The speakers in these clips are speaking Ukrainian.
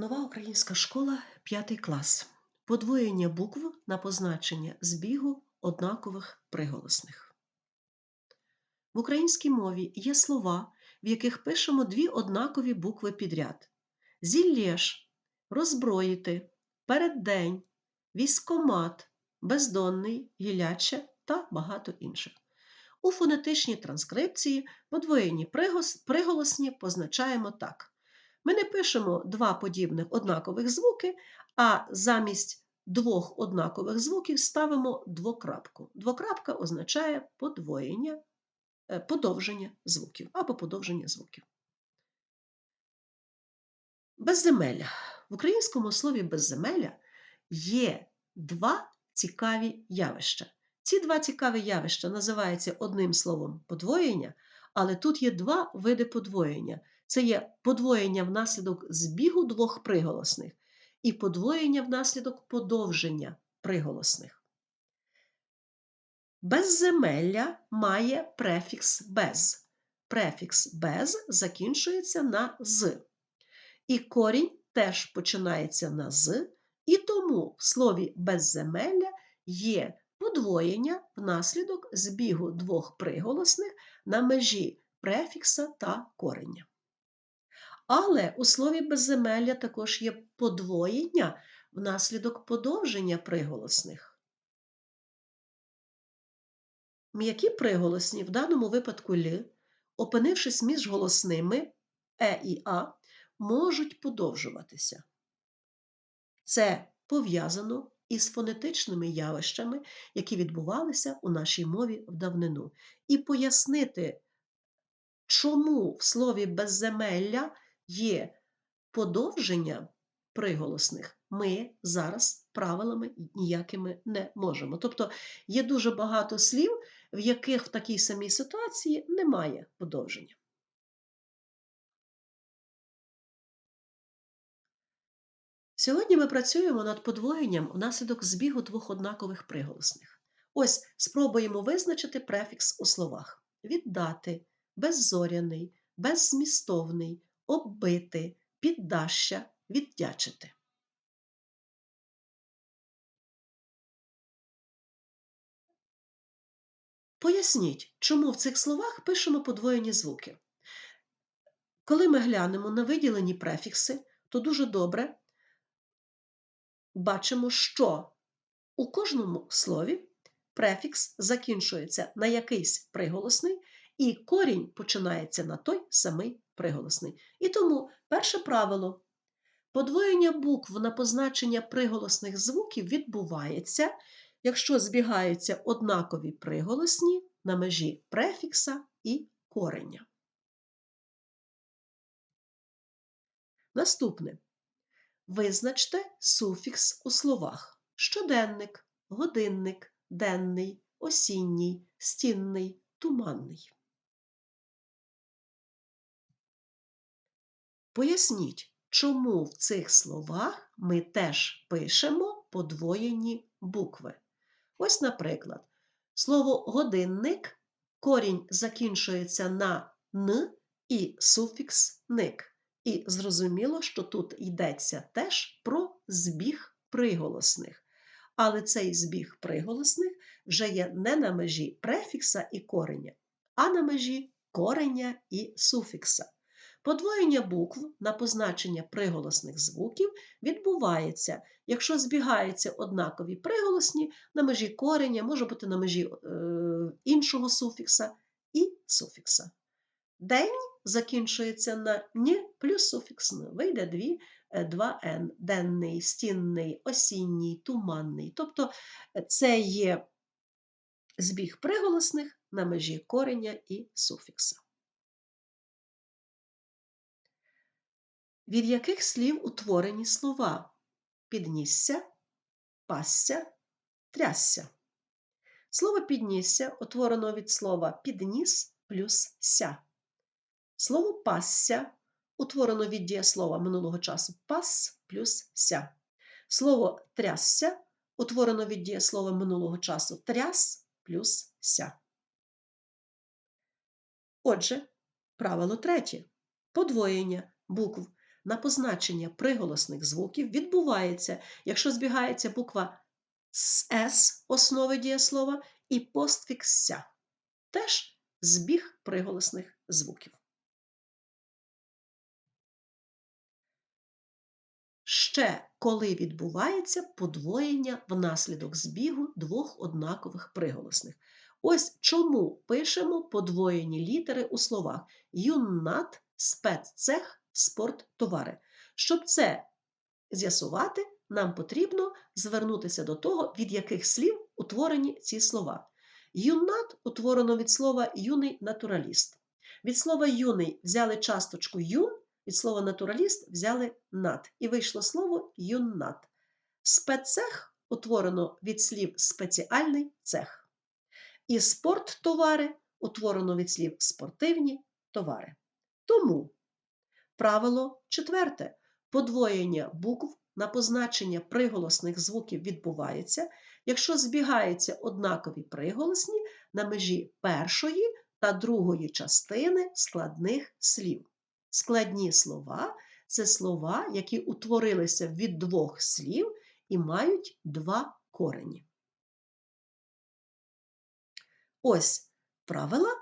Нова українська школа, 5 клас. Подвоєння букв на позначення збігу однакових приголосних. В українській мові є слова, в яких пишемо дві однакові букви підряд: зіллєш, роззброїти, переддень, військомат, бездонний, гіляче та багато інших. У фонетичній транскрипції подвоєні приголосні позначаємо так. Ми не пишемо два подібних однакових звуки, а замість двох однакових звуків ставимо двокрапку. Двокрапка означає подвоєння, е, подовження звуків або подовження звуків. Безземелля. В українському слові безземелля є два цікаві явища. Ці два цікаві явища називаються одним словом подвоєння, але тут є два види подвоєння. Це є подвоєння внаслідок збігу двох приголосних і подвоєння внаслідок подовження приголосних. Безземелля має префікс без. Префікс без закінчується на з. І корінь теж починається на з, і тому в слові безземелля є подвоєння внаслідок збігу двох приголосних на межі префікса та кореня. Але у слові безземелля також є подвоєння внаслідок подовження приголосних. М'які приголосні, в даному випадку «л», опинившись між голосними е і а, можуть подовжуватися. Це пов'язано із фонетичними явищами, які відбувалися у нашій мові в давнину. І пояснити, чому в слові безземелля є подовження приголосних, ми зараз правилами ніякими не можемо. Тобто є дуже багато слів, в яких в такій самій ситуації немає подовження. Сьогодні ми працюємо над подвоєнням внаслідок збігу двох однакових приголосних. Ось спробуємо визначити префікс у словах: віддати, беззоряний, беззмістовний, оббити, піддаща, віддячити. Поясніть, чому в цих словах пишемо подвоєні звуки. Коли ми глянемо на виділені префікси, то дуже добре бачимо, що у кожному слові префікс закінчується на якийсь приголосний, і корінь починається на той самий приголосний. І тому перше правило. Подвоєння букв на позначення приголосних звуків відбувається, якщо збігаються однакові приголосні на межі префікса і кореня. Наступне. Визначте суфікс у словах щоденник, годинник, денний, осінній, стінний, туманний. Поясніть, чому в цих словах ми теж пишемо подвоєні букви. Ось, наприклад, слово годинник корінь закінчується на н і суфікс ник. І зрозуміло, що тут йдеться теж про збіг приголосних. Але цей збіг приголосних вже є не на межі префікса і кореня, а на межі кореня і суфікса. Подвоєння букв на позначення приголосних звуків відбувається, якщо збігаються однакові приголосні на межі кореня, може бути на межі е, іншого суфікса і суфікса. День закінчується на «ні» плюс суфікс «н». Вийде дві, е, два «н» денний, стінний, осінній, туманний. Тобто е, це є збіг приголосних на межі кореня і суфікса. Від яких слів утворені слова піднісся, пасся, трясся. Слово піднісся утворено від слова підніс плюс ся. Слово пасся утворено від дієслова минулого часу пас плюс ся. Слово трясся утворено від дієслова минулого часу тряс плюс ся. Отже, правило третє. Подвоєння букв на позначення приголосних звуків відбувається, якщо збігається буква С основи дієслова і постфікс «ся». Теж збіг приголосних звуків. Ще коли відбувається подвоєння внаслідок збігу двох однакових приголосних. Ось чому пишемо подвоєні літери у словах юннат, спеццех, спорттовари. Щоб це з'ясувати, нам потрібно звернутися до того, від яких слів утворені ці слова. Юннат утворено від слова юний натураліст. Від слова юний взяли часточку юн, від слова натураліст взяли нат. І вийшло слово юннат. Спеццех утворено від слів спеціальний цех. І спорттовари утворено від слів спортивні товари. Тому правило четверте. Подвоєння букв на позначення приголосних звуків відбувається, якщо збігаються однакові приголосні на межі першої та другої частини складних слів. Складні слова це слова, які утворилися від двох слів і мають два корені. Ось правила,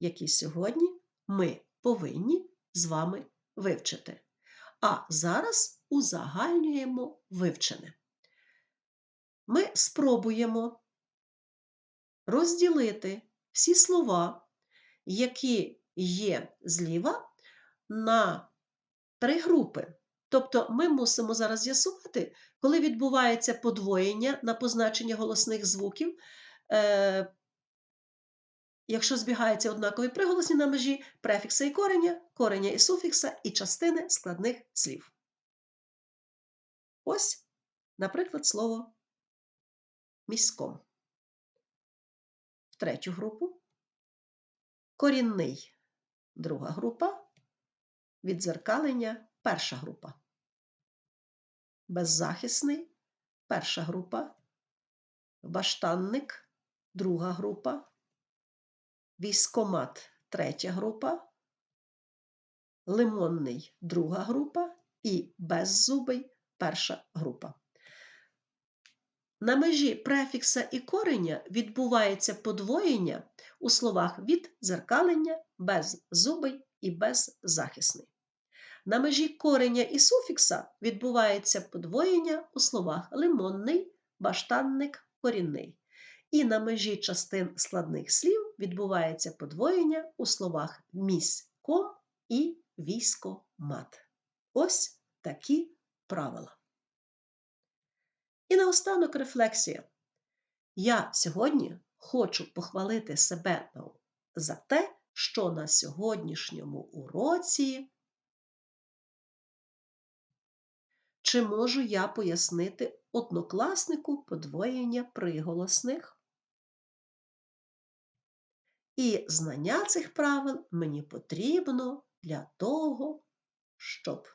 які сьогодні ми повинні з вами вивчити. А зараз узагальнюємо вивчене. Ми спробуємо розділити всі слова, які є зліва, на три групи. Тобто ми мусимо зараз з'ясувати, коли відбувається подвоєння на позначення голосних звуків, е, якщо збігаються однакові приголосні на межі префікса і кореня, кореня і суфікса і частини складних слів. Ось, наприклад, слово міськом. В третю групу корінний друга група, відзеркалення перша група. Беззахисний перша група, баштанник друга група, військомат третя група, лимонний друга група і беззубий перша група. На межі префікса і кореня відбувається подвоєння у словах від дзеркалення, беззубий і беззахисний. На межі кореня і суфікса відбувається подвоєння у словах лимонний, баштанник, корінний. І на межі частин складних слів відбувається подвоєння у словах міськом і військомат. Ось такі правила. І наостанок рефлексія. Я сьогодні хочу похвалити себе за те, що на сьогоднішньому уроці чи можу я пояснити однокласнику подвоєння приголосних. І знання цих правил мені потрібно для того, щоб